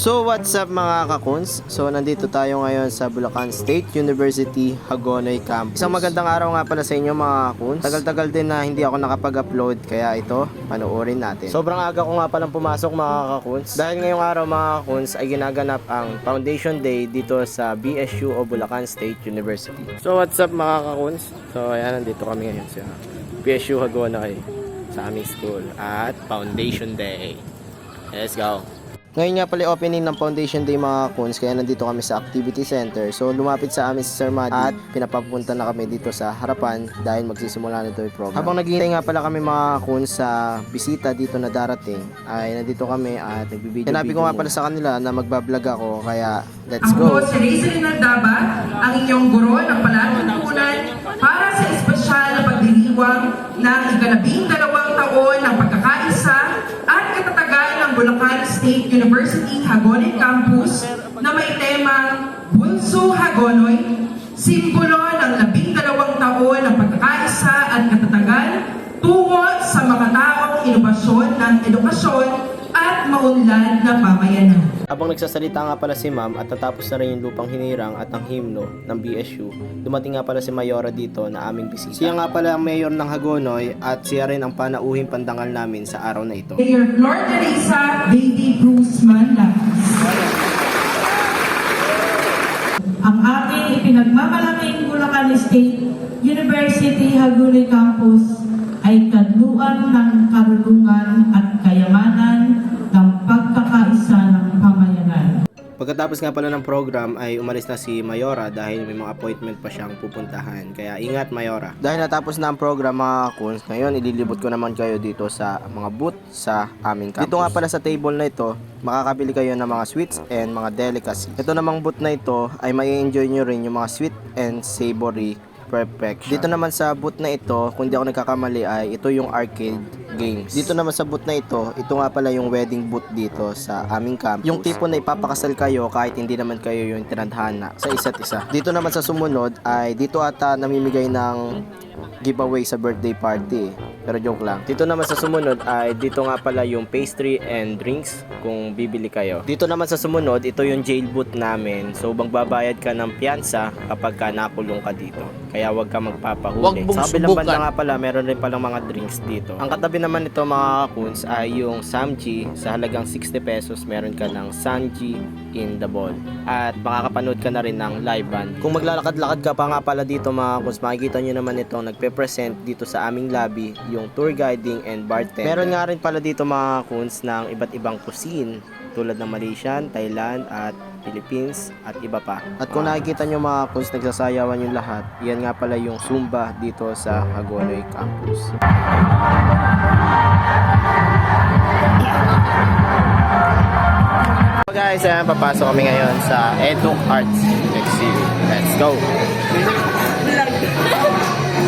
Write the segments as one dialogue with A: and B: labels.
A: So what's up mga kakuns? So nandito tayo ngayon sa Bulacan State University Hagonoy Campus. Isang magandang araw nga pala sa inyo mga kakuns. Tagal-tagal din na hindi ako nakapag-upload kaya ito, panoorin natin. Sobrang aga ko nga palang pumasok mga kakuns. Dahil ngayong araw mga kakuns ay ginaganap ang Foundation Day dito sa BSU o Bulacan State University. So what's up mga kakuns? So ayan, nandito kami ngayon sa BSU Hagonoy sa aming school at Foundation Day. Let's go! Ngayon nga pala opening ng Foundation Day mga kuns kaya nandito kami sa Activity Center. So lumapit sa amin si Sir Matt at pinapapunta na kami dito sa harapan dahil magsisimula na ito yung program. Habang naghihintay nga pala kami mga kuns sa bisita dito na darating ay nandito kami at nagbibideo. Sinabi ko nga pala sa kanila na magbablog ako kaya let's
B: Ako
A: go!
B: po si Raisin Nagdaba, ang inyong guro ng palatuntunan para sa espesyal na pagdiriwang ng ikalabing dalawang taon ng pagkakaisa at katatagan ng Bulacan State University Hagonoy Campus na may temang Bunso Hagonoy, simbolo ng labing dalawang taon ng pagkakaisa at katatagan tungo sa makataong inobasyon ng edukasyon at maunlad na pamayanan.
A: Habang nagsasalita nga pala si ma'am at natapos na rin yung lupang hinirang at ang himno ng BSU, dumating nga pala si Mayora dito na aming bisita. Siya nga pala ang mayor ng Hagonoy at siya rin ang panauhing pandangal namin sa araw na ito.
B: Mayor Flor Teresa Baby Bruce Manla.
C: ang ating ipinagmamalaking Bulacan State University Hagonoy Campus ay kadluan ng karunungan at kayamanan
A: Pagkatapos nga pala ng program ay umalis na si Mayora dahil may mga appointment pa siyang pupuntahan. Kaya ingat Mayora. Dahil natapos na ang program mga kuns, ngayon ililibot ko naman kayo dito sa mga booth sa aming campus. Dito nga pala sa table na ito, makakabili kayo ng mga sweets and mga delicacy. Ito namang booth na ito ay may enjoy nyo rin yung mga sweet and savory perfection. Dito naman sa booth na ito, kung di ako nagkakamali ay ito yung arcade games. Dito naman sa booth na ito, ito nga pala yung wedding booth dito sa aming campus. Yung tipo na ipapakasal kayo kahit hindi naman kayo yung tinadhana sa isa't isa. Dito naman sa sumunod ay dito ata namimigay ng giveaway sa birthday party. Pero joke lang. Dito naman sa sumunod ay dito nga pala yung pastry and drinks kung bibili kayo. Dito naman sa sumunod, ito yung jail booth namin. So magbabayad ka ng piyansa kapag ka nakulong ka dito. Kaya wag ka magpapahuli.
D: Wag
A: sa kabilang banda nga pala, meron rin palang mga drinks dito. Ang katabi naman nito mga kakuns ay yung Samji. Sa halagang 60 pesos, meron ka ng Sanji in the ball. At makakapanood ka na rin ng live band. Kung maglalakad-lakad ka pa nga pala dito mga kakuns, makikita nyo naman ito nagpe-present dito sa aming lobby yung tour guiding and bartender. Meron nga rin pala dito mga kakuns ng iba't ibang cuisine tulad ng Malaysian, Thailand at Philippines at iba pa. At kung nakikita nyo mga kuns nagsasayawan yung lahat, yan nga pala yung Zumba dito sa Hagonoy Campus. So guys, ayan, papasok kami ngayon sa Edu Arts Exhibit. Let's go!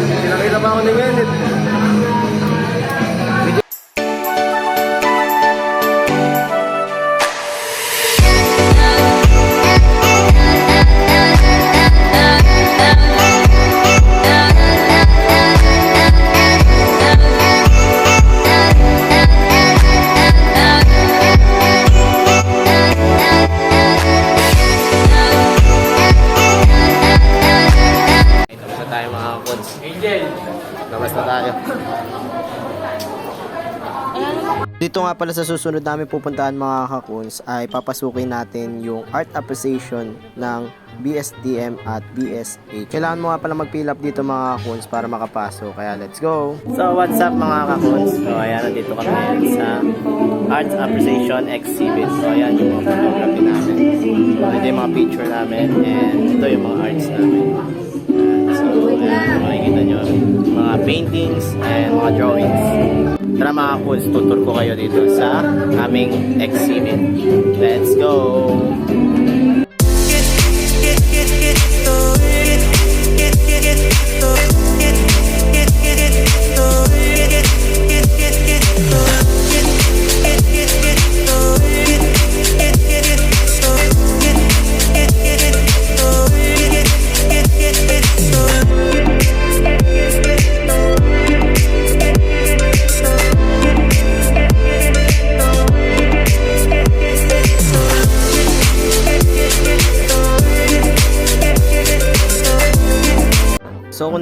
A: Nakita ba ako ng edit? Dito nga pala sa susunod namin pupuntahan mga kakuns ay papasukin natin yung art appreciation ng BSDM at BSH. Kailangan mo nga pala mag-fill up dito mga kakuns para makapasok. Kaya let's go! So what's up mga kakuns? So ayan, nandito kami sa Arts Appreciation Exhibit. So ayan yung mga photography namin. So ito yung mga picture namin and ito yung mga arts namin. So, ayan, makikita nyo, mga paintings and mga drawings. Tara mga fools, tutur ko kayo dito sa aming exhibit. Let's go!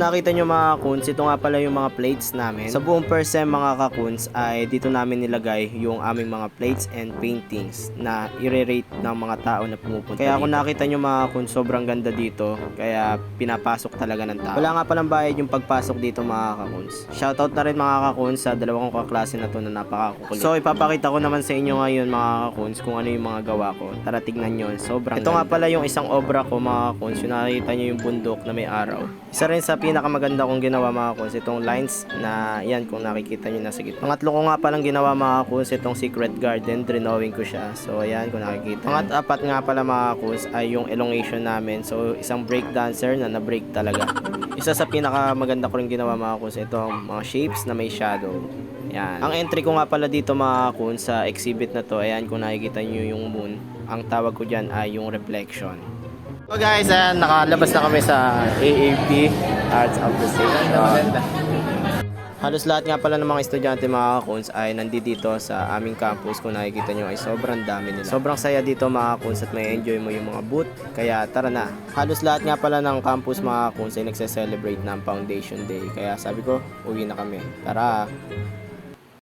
A: Kung nakita nyo mga kakuns, ito nga pala yung mga plates namin. Sa buong percent mga kakuns ay dito namin nilagay yung aming mga plates and paintings na i-rate ng mga tao na pumupunta Kaya kung nakita nyo mga kakuns, sobrang ganda dito. Kaya pinapasok talaga ng tao. Wala nga palang bayad yung pagpasok dito mga kakuns. Shoutout na rin mga kakuns sa dalawang kong kaklase na to na napakakukulit. So ipapakita ko naman sa inyo ngayon mga kakuns kung ano yung mga gawa ko. Tara tignan nyo. Sobrang Ito nga pala yung isang obra ko mga kakuns. Yung nakikita nyo yung bundok na may araw. Isa rin sa pinakamaganda kong ginawa mga kakuns. Itong lines na yan kung nakikita nyo nasa gitna. Pangatlo ko nga palang ginawa mga kakuns. Itong secret garden. Drenowing ko siya. So ayan kung nakikita. Pangat-apat nga pala mga kakuns ay yung elongation namin. So isang break dancer na na-break talaga. Isa sa pinakamaganda ko rin ginawa mga kakuns. Itong mga shapes na may shadow. Yan. Ang entry ko nga pala dito mga kun sa exhibit na to, ayan kung nakikita nyo yung moon, ang tawag ko dyan ay yung reflection. So guys, ayan, nakalabas na kami sa AAP Arts of the State. Halos lahat nga pala ng mga estudyante mga kuns ay nandito sa aming campus. Kung nakikita nyo ay sobrang dami nila. Sobrang saya dito mga kuns at may enjoy mo yung mga booth. Kaya tara na. Halos lahat nga pala ng campus mga kuns ay nagse-celebrate ng Foundation Day. Kaya sabi ko, uwi na kami. Tara!